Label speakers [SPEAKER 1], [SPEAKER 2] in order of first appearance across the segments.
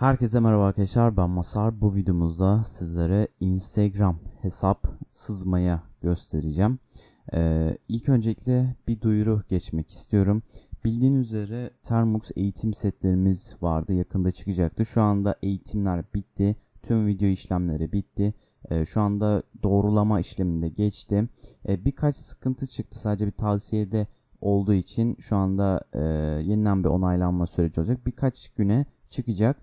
[SPEAKER 1] Herkese merhaba arkadaşlar ben Masar. Bu videomuzda sizlere Instagram hesap sızmaya göstereceğim. Ee, ilk öncelikle bir duyuru geçmek istiyorum. Bildiğiniz üzere Termux eğitim setlerimiz vardı. Yakında çıkacaktı. Şu anda eğitimler bitti. Tüm video işlemleri bitti. Ee, şu anda doğrulama işleminde geçti. Ee, birkaç sıkıntı çıktı. Sadece bir tavsiyede olduğu için şu anda e, yeniden bir onaylanma süreci olacak. Birkaç güne çıkacak.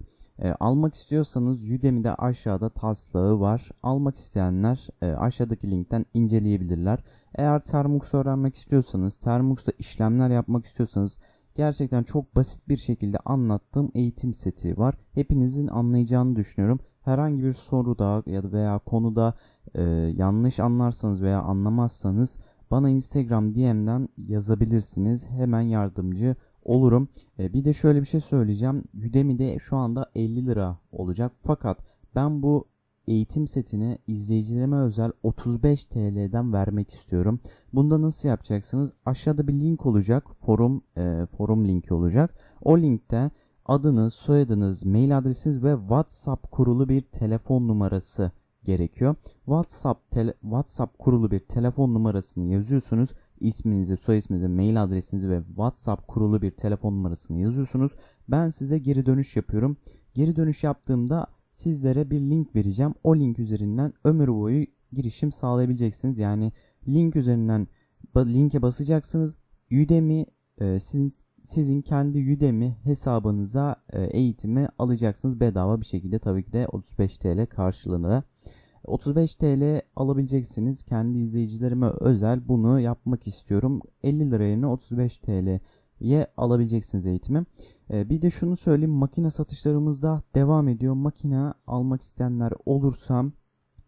[SPEAKER 1] E, almak istiyorsanız Udemy'de aşağıda taslağı var. Almak isteyenler e, aşağıdaki linkten inceleyebilirler. Eğer Termux öğrenmek istiyorsanız, Termux'ta işlemler yapmak istiyorsanız gerçekten çok basit bir şekilde anlattığım eğitim seti var. Hepinizin anlayacağını düşünüyorum. Herhangi bir soruda ya da veya konuda e, yanlış anlarsanız veya anlamazsanız bana Instagram DM'den yazabilirsiniz. Hemen yardımcı olurum. E, bir de şöyle bir şey söyleyeceğim. Udemy'de şu anda 50 lira olacak. Fakat ben bu eğitim setini izleyicilerime özel 35 TL'den vermek istiyorum. Bunda nasıl yapacaksınız? Aşağıda bir link olacak. Forum e, forum linki olacak. O linkte adınız, soyadınız, mail adresiniz ve WhatsApp kurulu bir telefon numarası gerekiyor. WhatsApp tele, WhatsApp kurulu bir telefon numarasını yazıyorsunuz. İsminizi, soy isminizi, mail adresinizi ve WhatsApp kurulu bir telefon numarasını yazıyorsunuz. Ben size geri dönüş yapıyorum. Geri dönüş yaptığımda sizlere bir link vereceğim. O link üzerinden ömür boyu girişim sağlayabileceksiniz. Yani link üzerinden linke basacaksınız. Udemy e, sizin sizin kendi Udemy hesabınıza e, eğitimi alacaksınız bedava bir şekilde tabii ki de 35 TL karşılığında. 35 TL alabileceksiniz. Kendi izleyicilerime özel bunu yapmak istiyorum. 50 lira yerine 35 TL'ye alabileceksiniz eğitimi. Ee, bir de şunu söyleyeyim. Makine satışlarımızda devam ediyor. Makine almak isteyenler olursa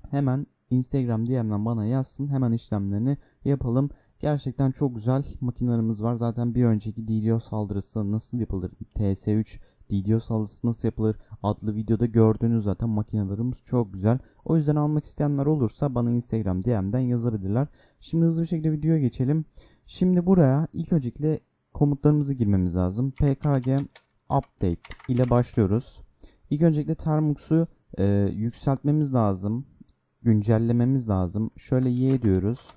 [SPEAKER 1] hemen Instagram DM'den bana yazsın. Hemen işlemlerini yapalım. Gerçekten çok güzel makinelerimiz var. Zaten bir önceki DDoS saldırısı nasıl yapılır? TS3 DDoS saldırısı nasıl yapılır adlı videoda gördüğünüz zaten makinelerimiz çok güzel. O yüzden almak isteyenler olursa bana Instagram DM'den yazabilirler. Şimdi hızlı bir şekilde videoya geçelim. Şimdi buraya ilk öncelikle komutlarımızı girmemiz lazım. pkg update ile başlıyoruz. İlk öncelikle Termux'u e, yükseltmemiz lazım. Güncellememiz lazım. Şöyle y diyoruz.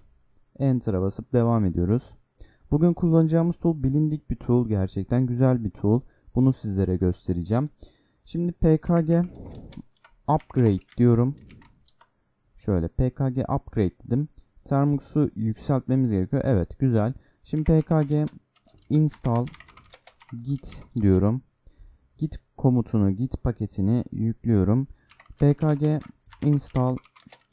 [SPEAKER 1] Enter'a basıp devam ediyoruz. Bugün kullanacağımız tool bilindik bir tool. Gerçekten güzel bir tool. Bunu sizlere göstereceğim. Şimdi pkg upgrade diyorum. Şöyle pkg upgrade dedim. Termux'u yükseltmemiz gerekiyor. Evet güzel. Şimdi pkg install git diyorum. Git komutunu, git paketini yüklüyorum. pkg install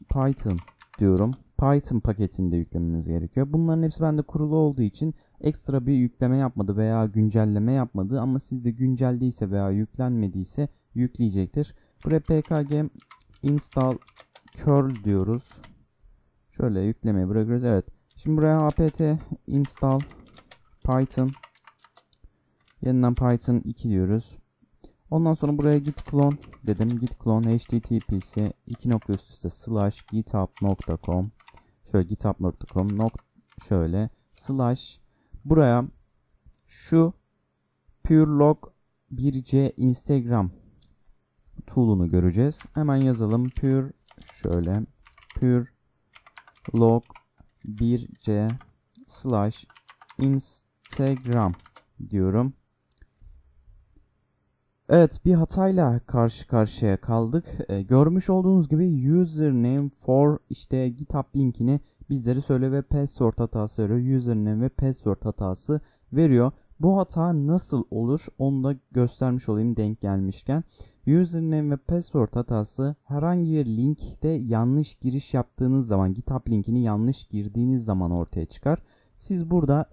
[SPEAKER 1] python diyorum. Python paketini de yüklememiz gerekiyor. Bunların hepsi bende kurulu olduğu için ekstra bir yükleme yapmadı veya güncelleme yapmadı ama sizde güncelldiyse veya yüklenmediyse yükleyecektir. Buraya pkg install curl diyoruz. Şöyle yüklemeyi bırakıyoruz. Evet. Şimdi buraya apt install python yeniden python 2 diyoruz. Ondan sonra buraya git clone dedim. Git clone http'si 2 nokta üst üste slash github.com şöyle github.com şöyle slash buraya şu purelog 1c instagram tool'unu göreceğiz. Hemen yazalım. Pure şöyle pure log 1c slash instagram diyorum. Evet bir hatayla karşı karşıya kaldık. Ee, görmüş olduğunuz gibi username for işte GitHub linkini bizlere söyle ve password hatası veriyor. Username ve password hatası veriyor. Bu hata nasıl olur onu da göstermiş olayım denk gelmişken. Username ve password hatası herhangi bir linkte yanlış giriş yaptığınız zaman GitHub linkini yanlış girdiğiniz zaman ortaya çıkar. Siz burada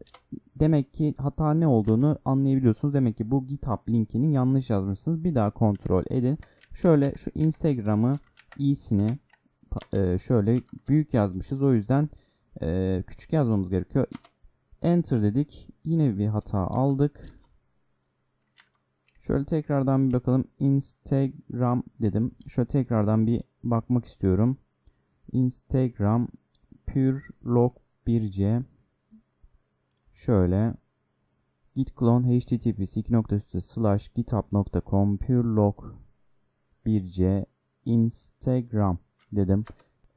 [SPEAKER 1] demek ki hata ne olduğunu anlayabiliyorsunuz. Demek ki bu GitHub linkini yanlış yazmışsınız. Bir daha kontrol edin. Şöyle şu Instagram'ı iyisini e, şöyle büyük yazmışız. O yüzden e, küçük yazmamız gerekiyor. Enter dedik. Yine bir hata aldık. Şöyle tekrardan bir bakalım. Instagram dedim. Şöyle tekrardan bir bakmak istiyorum. Instagram pure log 1c Şöyle git clone https 2 slash github.com purelog 1C Instagram dedim.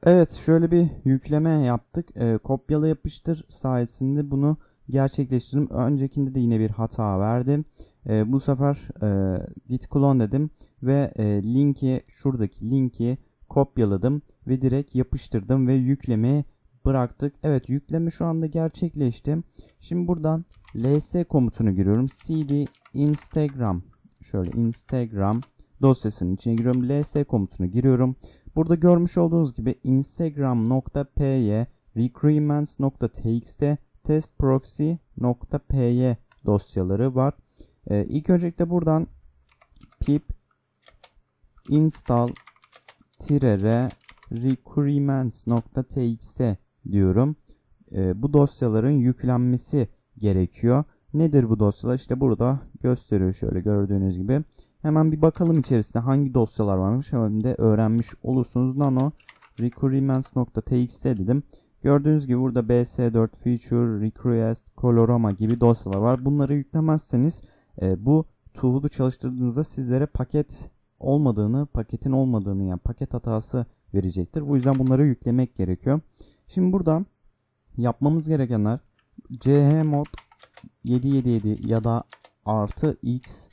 [SPEAKER 1] Evet şöyle bir yükleme yaptık. Ee, kopyala yapıştır sayesinde bunu gerçekleştirdim. Öncekinde de yine bir hata verdim. Ee, bu sefer e, git clone dedim ve e, linki şuradaki linki kopyaladım ve direkt yapıştırdım ve yüklemeyi bıraktık. Evet yükleme şu anda gerçekleşti. Şimdi buradan ls komutunu giriyorum. cd instagram şöyle instagram dosyasının içine giriyorum. ls komutunu giriyorum. Burada görmüş olduğunuz gibi instagram.py requirements.txt testproxy.py dosyaları var. Ee, ilk öncelikle buradan pip install r requirements.txt diyorum. Ee, bu dosyaların yüklenmesi gerekiyor. Nedir bu dosyalar? İşte burada gösteriyor şöyle gördüğünüz gibi. Hemen bir bakalım içerisinde hangi dosyalar varmış. Hem de öğrenmiş olursunuz. Nano requirements.txt dedim. Gördüğünüz gibi burada BS4 Feature, Request, Colorama gibi dosyalar var. Bunları yüklemezseniz e, bu Tool'u çalıştırdığınızda sizlere paket olmadığını, paketin olmadığını yani paket hatası verecektir. Bu yüzden bunları yüklemek gerekiyor. Şimdi burada yapmamız gerekenler chmod 777 ya da artı x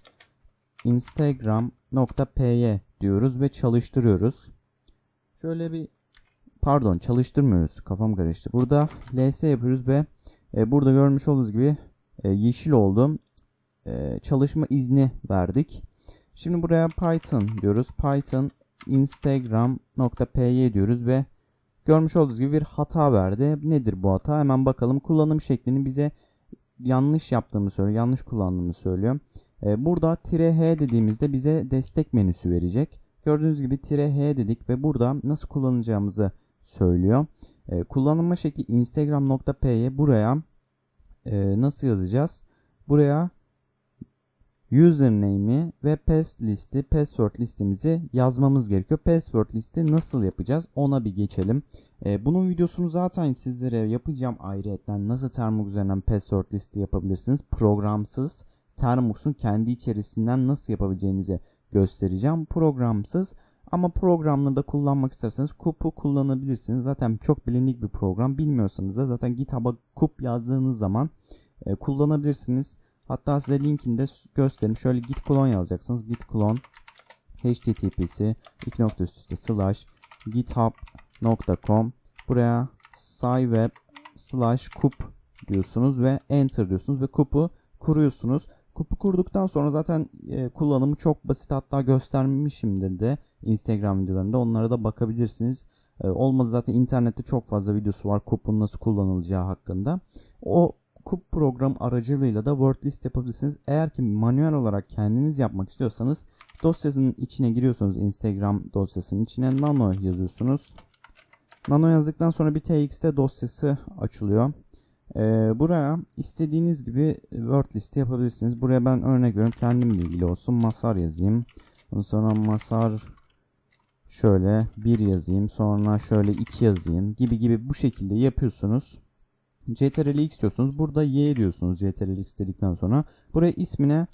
[SPEAKER 1] instagram.py diyoruz ve çalıştırıyoruz. Şöyle bir pardon çalıştırmıyoruz. Kafam karıştı. Burada ls yapıyoruz ve e, burada görmüş olduğunuz gibi e, yeşil oldu. E, çalışma izni verdik. Şimdi buraya Python diyoruz. Python instagram.py diyoruz ve görmüş olduğunuz gibi bir hata verdi. Nedir bu hata? Hemen bakalım. Kullanım şeklini bize yanlış yaptığımı söylüyor. Yanlış kullandığımı söylüyor. Ee, burada tire "-h" dediğimizde bize destek menüsü verecek. Gördüğünüz gibi tire "-h" dedik ve burada nasıl kullanacağımızı söylüyor. Ee, kullanılma şekli instagram.p'ye buraya e, nasıl yazacağız? Buraya username'i ve pass listi, password listimizi yazmamız gerekiyor. Password listi nasıl yapacağız? Ona bir geçelim. Ee, bunun videosunu zaten sizlere yapacağım ayrıyetten. Nasıl Termux üzerinden password listi yapabilirsiniz? Programsız Termux'un kendi içerisinden nasıl yapabileceğinizi göstereceğim. Programsız ama programla da kullanmak isterseniz Coop'u kullanabilirsiniz. Zaten çok bilindik bir program. Bilmiyorsanız da zaten GitHub'a Coop yazdığınız zaman e, kullanabilirsiniz. Hatta size linkini de göstereyim. Şöyle git clone yazacaksınız. Git clone http'si 2 slash github.com buraya scyweb slash kup diyorsunuz ve enter diyorsunuz ve kupu kuruyorsunuz. Kupu kurduktan sonra zaten e, kullanımı çok basit hatta göstermişimdir de Instagram videolarında onlara da bakabilirsiniz. E, olmadı zaten internette çok fazla videosu var kupun nasıl kullanılacağı hakkında. O kup program aracılığıyla da word list yapabilirsiniz. Eğer ki manuel olarak kendiniz yapmak istiyorsanız dosyasının içine giriyorsunuz. Instagram dosyasının içine nano yazıyorsunuz. Nano yazdıktan sonra bir txt dosyası açılıyor. Ee, buraya istediğiniz gibi word listi yapabilirsiniz. Buraya ben örnek veriyorum. Kendimle ilgili olsun. Masar yazayım. Ondan sonra masar şöyle bir yazayım. Sonra şöyle iki yazayım. Gibi gibi bu şekilde yapıyorsunuz. CTRL X diyorsunuz. Burada Y diyorsunuz CTRL X dedikten sonra. Buraya ismine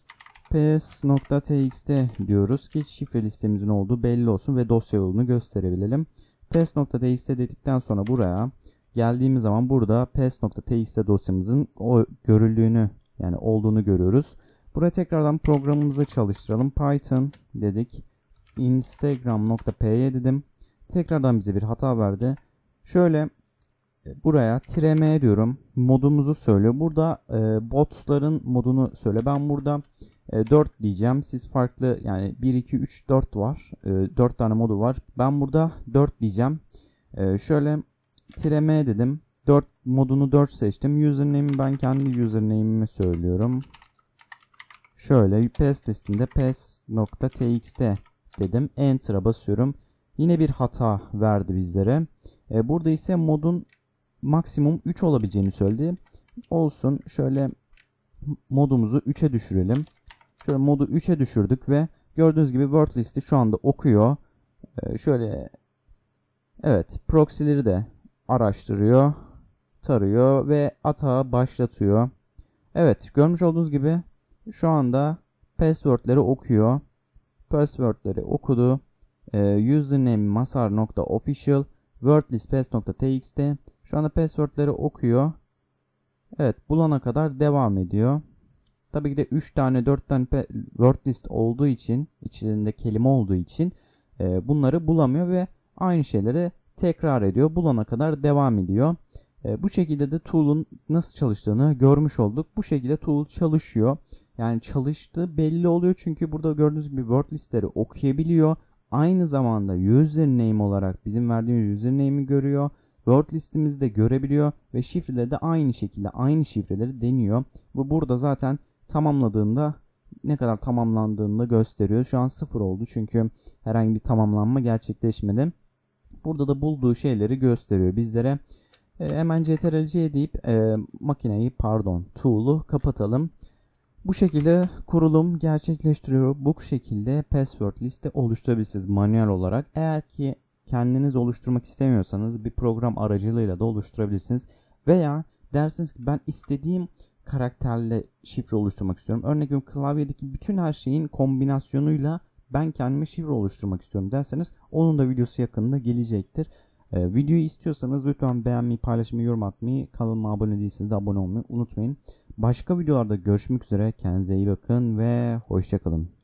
[SPEAKER 1] ps.txt diyoruz ki şifre listemizin olduğu belli olsun ve dosya yolunu gösterebilelim. ps.txt dedikten sonra buraya geldiğimiz zaman burada ps.txt dosyamızın o görüldüğünü yani olduğunu görüyoruz. Buraya tekrardan programımızı çalıştıralım. Python dedik. Instagram.py dedim. Tekrardan bize bir hata verdi. Şöyle buraya tireme diyorum. Modumuzu söylüyor. Burada e, botların modunu söyle. Ben burada e, 4 diyeceğim. Siz farklı yani 1, 2, 3, 4 var. E, 4 tane modu var. Ben burada 4 diyeceğim. E, şöyle tireme dedim. 4 modunu 4 seçtim. Username'i ben kendi username'imi söylüyorum. Şöyle pass listinde pass.txt dedim. Enter'a basıyorum. Yine bir hata verdi bizlere. E, burada ise modun maksimum 3 olabileceğini söyledi. Olsun şöyle modumuzu 3'e düşürelim. Şöyle modu 3'e düşürdük ve gördüğünüz gibi word listi şu anda okuyor. Ee, şöyle evet proxy'leri de araştırıyor, tarıyor ve atağı başlatıyor. Evet görmüş olduğunuz gibi şu anda password'leri okuyor. Password'leri okudu Ee, username masar.official wordlistpass.txt Şu anda passwordleri okuyor. Evet bulana kadar devam ediyor. Tabii ki de 3 tane 4 tane pe- wordlist olduğu için içlerinde kelime olduğu için e, bunları bulamıyor ve aynı şeyleri tekrar ediyor. Bulana kadar devam ediyor. E, bu şekilde de tool'un nasıl çalıştığını görmüş olduk. Bu şekilde tool çalışıyor. Yani çalıştığı belli oluyor çünkü burada gördüğünüz gibi word listleri okuyabiliyor. Aynı zamanda username olarak bizim verdiğimiz username'i görüyor. Word listimizi de görebiliyor ve şifreleri de aynı şekilde aynı şifreleri deniyor. Ve burada zaten tamamladığında ne kadar tamamlandığını da gösteriyor. Şu an sıfır oldu çünkü herhangi bir tamamlanma gerçekleşmedi. Burada da bulduğu şeyleri gösteriyor bizlere. E, hemen CTRL-C deyip e, makineyi pardon tool'u kapatalım. Bu şekilde kurulum gerçekleştiriyor. Bu şekilde password liste oluşturabilirsiniz manuel olarak. Eğer ki kendiniz oluşturmak istemiyorsanız bir program aracılığıyla da oluşturabilirsiniz. Veya dersiniz ki ben istediğim karakterle şifre oluşturmak istiyorum. Örnek veriyorum klavyedeki bütün her şeyin kombinasyonuyla ben kendime şifre oluşturmak istiyorum derseniz onun da videosu yakında gelecektir. Ee, videoyu istiyorsanız lütfen beğenmeyi, paylaşmayı, yorum atmayı, kanalıma abone değilseniz de abone olmayı unutmayın. Başka videolarda görüşmek üzere. Kendinize iyi bakın ve hoşçakalın.